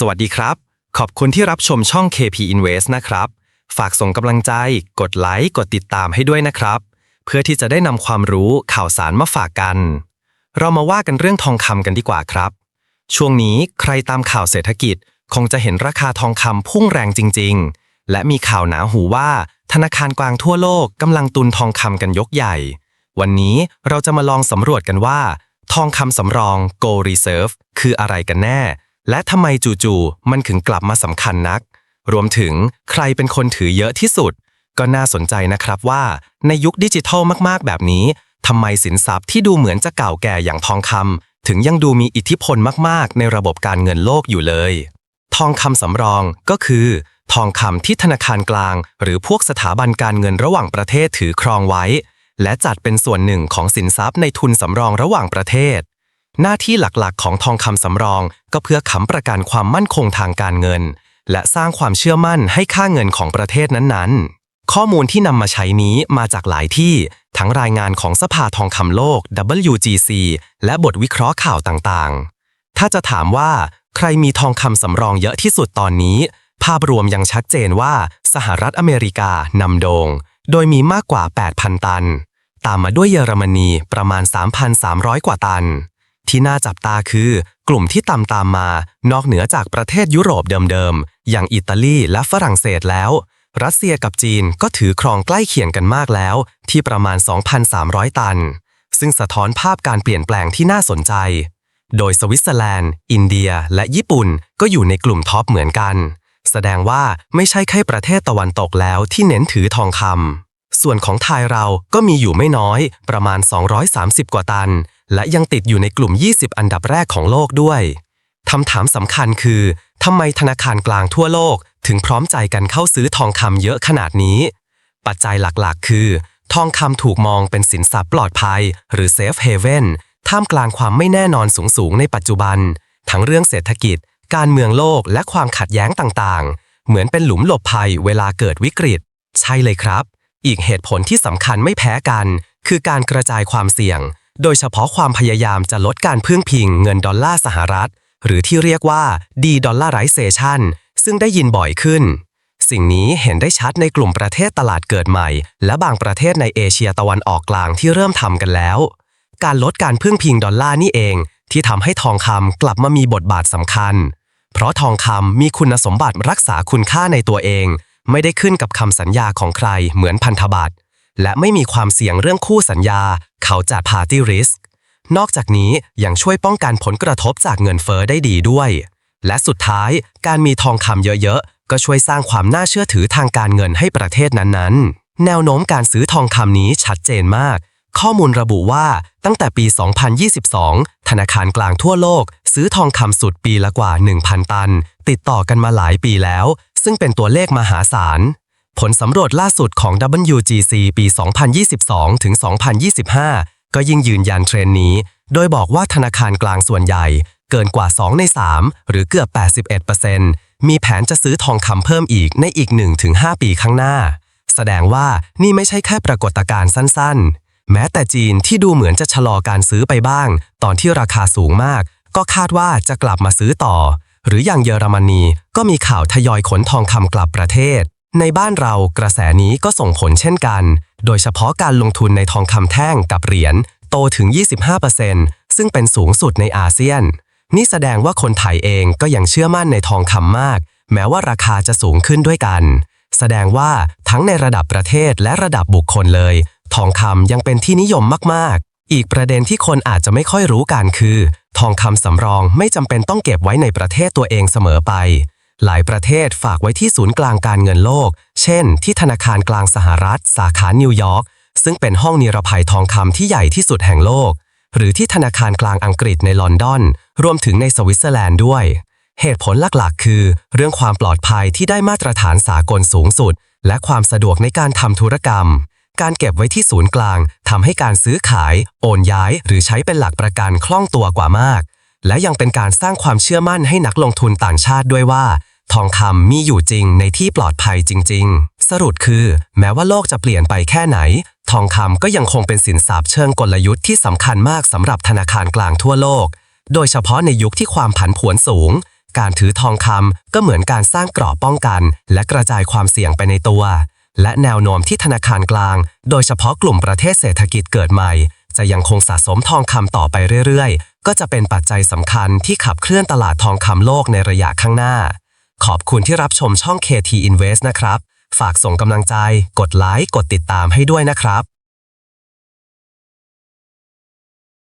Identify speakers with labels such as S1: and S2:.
S1: สวัสดีครับ ขอบคุณที่รับชมช่อง KP Invest นะครับ ฝากส่งกำลังใจ กดไลค์ กดติดตามให้ด้วยนะครับ เพื่อที่จะได้นำความรู้ข่าวสารมาฝากกัน เรามาว่ากันเรื่องทองคำกันดีกว่าครับ ช่วงนี้ใครตามข่าวเศรษฐกิจ คงจะเห็นราคาทองคำพุ่งแรงจริง ๆ และมีข่าวหนาหูว่า ธนาคารกลางทั่วโลกกำลังตุนทองคำกันยกใหญ่ วันนี้เราจะมาลองสำรวจกันว่า ทองคำสำรอง Gold Reserve คืออะไรกันแน่ และทำไมจู่ๆมันถึงกลับมาสำคัญนัก รวมถึงใครเป็นคนถือเยอะที่สุด ก็น่าสนใจนะครับว่า ในยุคดิจิทัลมากๆ แบบนี้ทำไมสินทรัพย์ที่ดูเหมือนจะเก่าแก่อย่างทองคำถึงยังดูมีอิทธิพลมากๆ ในระบบการเงินโลกอยู่เลย ทองคำสำรองก็คือ ทองคำที่ธนาคารกลาง หรือพวกสถาบันการเงินระหว่างประเทศถือครองไว้ และจัดเป็นส่วนหนึ่งของสินทรัพย์ในทุนสำรองระหว่างประเทศ หน้าที่หลักๆ ของทองคำสำรอง ก็เพื่อค้ำประกันความมั่นคงทางการเงิน และสร้างความเชื่อมั่นให้ค่าเงินของประเทศนั้นๆข้อมูลที่นำมาใช้นี้มาจากหลายที่ ทั้งรายงานของสภาทองคำโลก WGC และบทวิเคราะห์ข่าวต่างๆ ถ้าจะถามว่า ใครมีทองคำสำรองเยอะที่สุดตอนนี้ ภาพรวมยังชัดเจนว่าสหรัฐอเมริกานำโดงโดยมีมากกว่า 8,000 ตัน ตามมาด้วยเยอรมนีประมาณ 3,300 กว่าตัน ที่น่าจับตาคือกลุ่มที่ตามตามมา นอกเหนือจากประเทศยุโรปเดิมๆ อย่างอิตาลีและฝรั่งเศสแล้ว รัสเซียกับจีนก็ถือครองใกล้เคียงกันมากแล้ว ที่ประมาณ 2,300 ตัน ซึ่งสะท้อนภาพการเปลี่ยนแปลงที่น่าสนใจ โดยสวิตเซอร์แลนด์ อินเดีย และญี่ปุ่นก็อยู่ในกลุ่มท็อปเหมือนกัน แสดงว่าไม่ใช่แค่ประเทศตะวันตกแล้วที่เน้นถือทองคำส่วนของไทยเราก็มีอยู่ไม่น้อยประมาณ 230 กว่าตัน และยังติดอยู่ในกลุ่ม 20 อันดับแรกของโลกด้วยคำถามสำคัญคือทำไมธนาคารกลางทั่วโลก ถึงพร้อมใจกันเข้าซื้อทองคำเยอะขนาดนี้ ปัจจัยหลักๆ คือ ทองคำถูกมองเป็นสินทรัพย์ปลอดภัย หรือเซฟเฮเว่นท่ามกลางความไม่แน่นอนสูงๆในปัจจุบัน ทั้งเรื่องเศรษฐกิจ การเมืองโลกและความขัดแย้งต่างๆ เหมือนเป็นหลุมหลบภัยเวลาเกิดวิกฤต ใช่เลยครับ อีกเหตุผลที่สำคัญไม่แพ้กัน คือการกระจายความเสี่ยง โดยเฉพาะความพยายามจะลดการพึ่งพิงเงินดอลลาร์สหรัฐ หรือที่เรียกว่า de-dollarization ซึ่งได้ยินบ่อยขึ้น สิ่งนี้เห็นได้ชัดในกลุ่มประเทศตลาดเกิดใหม่ และบางประเทศในเอเชียตะวันออกกลางที่เริ่มทำกันแล้ว การลดการพึ่งพิงดอลลาร์นี่เอง ที่ทำให้ทองคำกลับมามีบทบาทสำคัญ เพราะทองคำมีคุณสมบัติรักษาคุณค่าในตัวเอง ไม่ได้ขึ้นกับคำสัญญาของใครเหมือนพันธบัตร และไม่มีความเสี่ยงเรื่องคู่สัญญา เขาจัด Party Risk นอกจากนี้ยังช่วยป้องกันผลกระทบจากเงินเฟอ้อได้ดีด้วย และสุดท้ายการมีทองคำเยอะๆ ก็ช่วยสร้างความน่าเชื่อถือทางการเงินให้ประเทศนั้นๆ แนวโน้มการซื้อทองคำนี้ชัดเจนมาก ข้อมูลระบุว่าตั้งแต่ปี 2022 ธนาคารกลางทั่วโลก ซื้อทองคำสุดปีละกว่า 1,000 ตัน ติดต่อกันมาหลายปีแล้ว ซึ่งเป็นตัวเลขมหาศาล ผลสำรวจล่าสุดของ WGC ปี 2022 ถึง 2025 ก็ยิ่งยืนยันเทรนนี้ โดยบอกว่าธนาคารกลางส่วนใหญ่ เกินกว่า 2 ใน 3 หรือเกือบ 81%มีแผนจะซื้อทองคำเพิ่มอีกในอีก 1-5 ปีข้างหน้า แสดงว่านี่ไม่ใช่แค่ปรากฏการณ์สั้นๆ แม้แต่จีนที่ดูเหมือนจะชะลอการซื้อไปบ้าง ตอนที่ราคาสูงมาก ก็คาดว่าจะกลับมาซื้อต่อ หรืออย่างเยอรมนีก็มีข่าวทยอยขนทองคำกลับประเทศ ในบ้านเรากระแสนี้ก็ส่งผลเช่นกัน โดยเฉพาะการลงทุนในทองคำแท่งกับเหรียญโตถึง 25%ซึ่งเป็นสูงสุดในอาเซียน นี่แสดงว่าคนไทยเองก็ยังเชื่อมั่นในทองคำมาก แม้ว่าราคาจะสูงขึ้นด้วยกัน แสดงว่าทั้งในระดับประเทศและระดับบุคคลเลย ทองคำยังเป็นที่นิยมมาก ๆ อีกประเด็นที่คนอาจจะไม่ค่อยรู้กันคือ ทองคำสำรองไม่จำเป็นต้องเก็บไว้ในประเทศตัวเองเสมอไป หลายประเทศฝากไว้ที่ศูนย์กลางการเงินโลก เช่น ที่ธนาคารกลางสหรัฐ สาขานิวยอร์ก ซึ่งเป็นห้องนิรภัยทองคำที่ใหญ่ที่สุดแห่งโลก หรือที่ธนาคารกลางอังกฤษในลอนดอน รวมถึงในสวิตเซอร์แลนด์ด้วย เหตุผลหลักๆ คือ เรื่องความปลอดภัยที่ได้มาตรฐานสากลสูงสุด และความสะดวกในการทำธุรกรรม การเก็บไว้ที่ศูนย์กลางทำให้การซื้อขาย โอนย้าย หรือใช้เป็นหลักประกันคล่องตัวกว่ามาก และยังเป็นการสร้างความเชื่อมั่นให้นักลงทุนต่างชาติด้วยว่า ทองคำมีอยู่จริงในที่ปลอดภัยจริง ๆ สรุปคือ แม้ว่าโลกจะเปลี่ยนไปแค่ไหน ทองคำก็ยังคงเป็นสินทรัพย์เชิงกลยุทธ์ที่สำคัญมากสำหรับธนาคารกลางทั่วโลก โดยเฉพาะในยุคที่ความผันผวนสูง การถือทองคำก็เหมือนการสร้างกราะป้องกัน และกระจายความเสี่ยงไปในตัว และแนวโน้มที่ธนาคารกลาง โดยเฉพาะกลุ่มประเทศเศรษฐกิจเกิดใหม่จะยังคงสะสมทองคำต่อไปเรื่อย ก็จะเป็นปัจจัยสำคัญที่ขับเคลื่อนตลาดทองคำโลกในระยะข้างหน้า ขอบคุณที่รับชมช่อง KT Invest นะครับ ฝากส่งกำลังใจ กดไลค์ กดติดตามให้ด้วยนะครับ